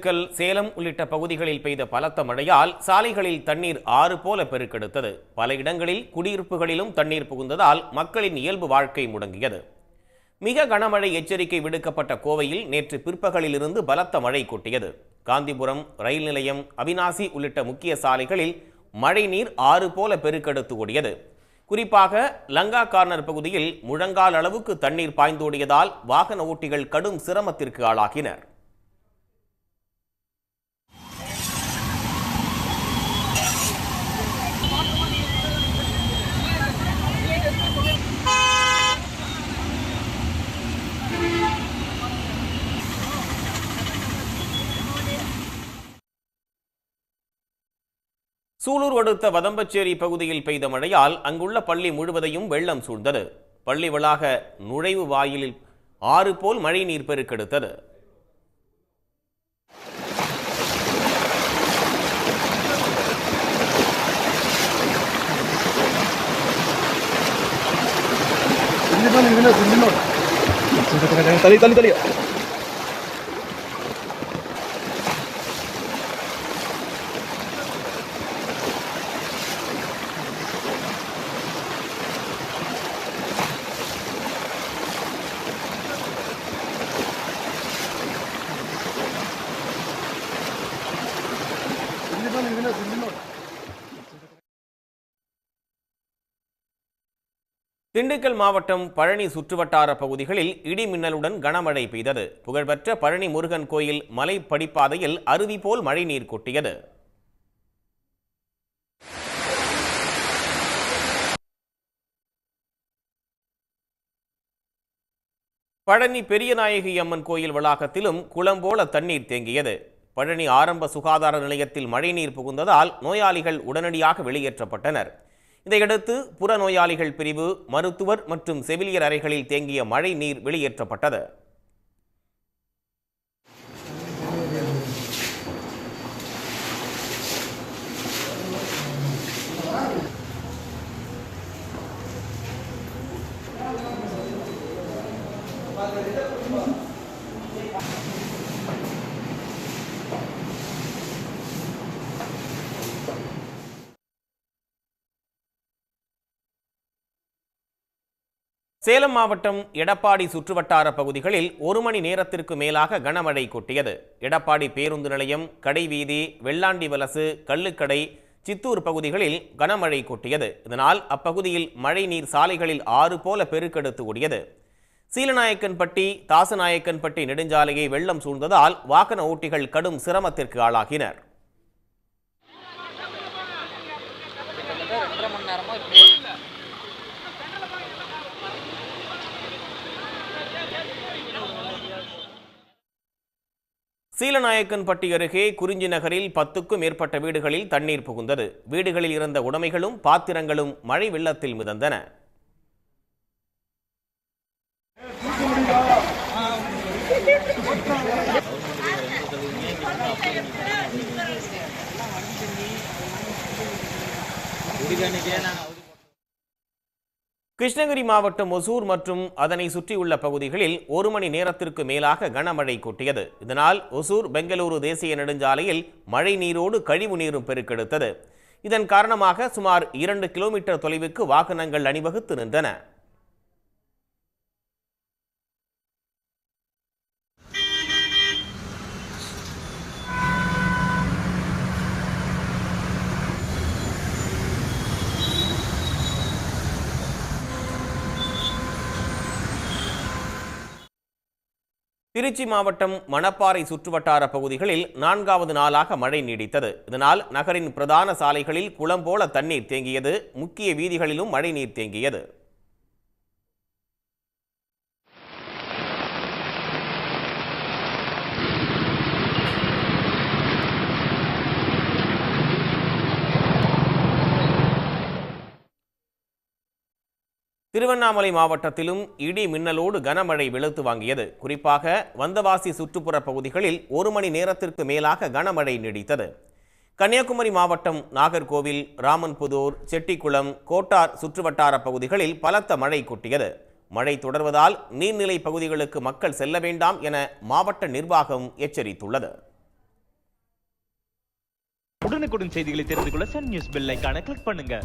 திண்டுக்கல் சேலம் உள்ளிட்ட பகுதிகளில் பெய்த பலத்த மழையால் சாலைகளில் தண்ணீர் ஆறு போல பெருக்கெடுத்தது. பல இடங்களில் குடியிருப்புகளிலும் தண்ணீர் புகுந்ததால் மக்களின் இயல்பு வாழ்க்கை முடங்கியது. மிக கனமழை எச்சரிக்கை விடுக்கப்பட்ட கோவையில் நேற்று பிற்பகலிலிருந்து பலத்த மழை கொட்டியது. காந்திபுரம் ரயில் நிலையம் அவினாசி உள்ளிட்ட முக்கிய சாலைகளில் மழைநீர் ஆறு போல பெருக்கெடுத்து ஓடியது. குறிப்பாக லங்கா கார்னர் பகுதியில் முழங்கால் அளவுக்கு தண்ணீர் பாய்ந்தோடியதால் வாகன ஓட்டிகள் கடும் சிரமத்திற்கு ஆளாகினர். சூலூர் அடுத்த வதம்பச்சேரி பகுதியில் பெய்த மழையால் அங்குள்ள பள்ளி முழுவதையும் வெள்ளம் சூழ்ந்தது. பள்ளி வளாக நுழைவு வாயிலில் ஆறு போல் மழை நீர் பெருக்கெடுத்தது தள்ளி தள்ளி தள்ளி. திண்டுக்கல் மாவட்டம் பழனி சுற்றுவட்டார பகுதிகளில் இடி மின்னலுடன் கனமழை பெய்தது. புகழ்பெற்ற பழனி முருகன் கோயில் மலை படிப்பாதையில் அருவி போல் மழைநீர் கொட்டியது. பழனி பெரியநாயகி அம்மன் கோயில் வளாகத்திலும் குளம் போல தண்ணீர் தேங்கியது. பழனி ஆரம்ப சுகாதார நிலையத்தில் மழைநீர் புகுந்ததால் நோயாளிகள் உடனடியாக வெளியேற்றப்பட்டனர். இதையடுத்து புறநோயாளிகள் பிரிவு மருத்துவர் மற்றும் செவிலியர் அறைகளில் தேங்கிய மழை நீர் வெளியேற்றப்பட்டது. சேலம் மாவட்டம் எடப்பாடி சுற்றுவட்டார பகுதிகளில் ஒரு மணி நேரத்திற்கு மேலாக கனமழை கொட்டியது. எடப்பாடி பேருந்து நிலையம் கடைவீதி வெள்ளாண்டி வலசு கள்ளுக்கடை சித்தூர் பகுதிகளில் கனமழை கொட்டியது. இதனால் அப்பகுதியில் மழைநீர் சாலைகளில் ஆறு போல பெருக்கெடுத்து ஓடியது. சீலநாயக்கன்பட்டி தாசநாயக்கன்பட்டி நெடுஞ்சாலையை வெள்ளம் சூழ்ந்ததால் வாகன ஓட்டிகள் கடும் சிரமத்திற்கு ஆளாகினர் கிட்டத்தட்ட ரெண்டரை மணி நேரமா இப்படியே சீலநாயக்கன்பட்டி அருகே குறிஞ்சி நகரில் பத்துக்கும் மேற்பட்ட வீடுகளில் தண்ணீர் புகுந்தது. வீடுகளில் இருந்த உடைமைகளும் பாத்திரங்களும் மழை வெள்ளத்தில் மிதந்தன. கிருஷ்ணகிரி மாவட்டம் ஒசூர் மற்றும் அதனை சுற்றியுள்ள பகுதிகளில் ஒரு மணி நேரத்திற்கு மேலாக கனமழை கொட்டியது. இதனால் ஒசூர் பெங்களூரு தேசிய நெடுஞ்சாலையில் மழை நீரோடு கழிவு நீரும் பெருக்கெடுத்தது. இதன் காரணமாக சுமார் இரண்டு கிலோமீட்டர் தொலைவுக்கு வாகனங்கள் அணிவகுத்து நின்றன. திருச்சி மாவட்டம் மணப்பாறை சுற்றுவட்டார பகுதிகளில் நான்காவது நாளாக மழை நீடித்தது. இதனால் நகரின் பிரதான சாலைகளில் குளம் போல தண்ணீர் தேங்கியது. முக்கிய வீதிகளிலும் மழை நீர் தேங்கியது. திருவண்ணாமலை மாவட்டத்திலும் இடி மின்னலோடு கனமழை வெளுத்து வாங்கியது. குறிப்பாக வந்தவாசி சுற்றுப்புற பகுதிகளில் ஒரு மணி நேரத்திற்கு மேலாக கனமழை நீடித்தது. கன்னியாகுமரி மாவட்டம் நாகர்கோவில் ராமன்புதூர் செட்டிக்குளம் கோட்டார் சுற்றுவட்டார பகுதிகளில் பலத்த மழை கொட்டியது. மழை தொடர்வதால் நீர்நிலை பகுதிகளுக்கு மக்கள் செல்ல வேண்டாம் என மாவட்ட நிர்வாகம் எச்சரித்துள்ளது. உடனுக்குடன் செய்திகளை தெரிந்து கொள்ள சன் நியூஸ் பெல் கிளிக் பண்ணுங்க.